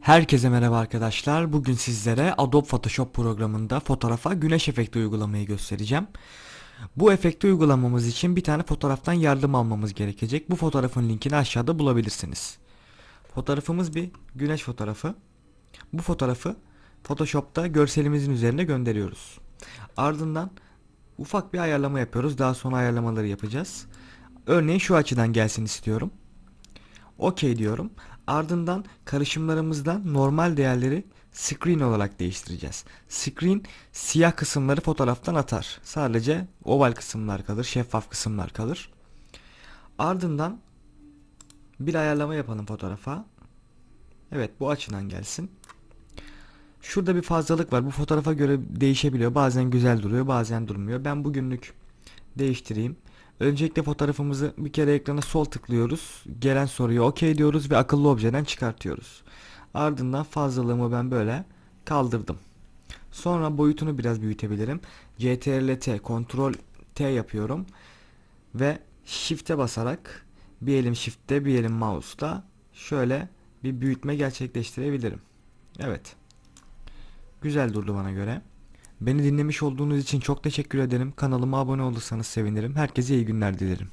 Herkese merhaba arkadaşlar. Bugün sizlere Adobe Photoshop programında fotoğrafa güneş efekti uygulamayı göstereceğim. Bu efekti uygulamamız için bir tane fotoğraftan yardım almamız gerekecek. Bu fotoğrafın linkini aşağıda bulabilirsiniz. Fotoğrafımız bir güneş fotoğrafı. Bu fotoğrafı Photoshop'ta görselimizin üzerine gönderiyoruz. Ardından ufak bir ayarlama yapıyoruz. Daha sonra ayarlamaları yapacağız. Örneğin şu açıdan gelsin istiyorum. OK diyorum. Ardından karışımlarımızdan normal değerleri screen olarak değiştireceğiz. Screen siyah kısımları fotoğraftan atar. Sadece oval kısımlar kalır, şeffaf kısımlar kalır. Ardından bir ayarlama yapalım fotoğrafa. Evet bu açıdan gelsin. Şurada bir fazlalık var. Bu fotoğrafa göre değişebiliyor. Bazen güzel duruyor, bazen durmuyor. Ben bugünlük değiştireyim. Öncelikle fotoğrafımızı bir kere ekrana sol tıklıyoruz. Gelen soruyu OK diyoruz ve akıllı objeden çıkartıyoruz. Ardından fazlalığımı ben böyle kaldırdım. Sonra boyutunu biraz büyütebilirim. CTRL T, Ctrl T yapıyorum. Ve Shift'e basarak bir elim Shift'te bir elim mouse'da şöyle bir büyütme gerçekleştirebilirim. Evet. Güzel durdu bana göre. Beni dinlemiş olduğunuz için çok teşekkür ederim. Kanalıma abone olursanız sevinirim. Herkese iyi günler dilerim.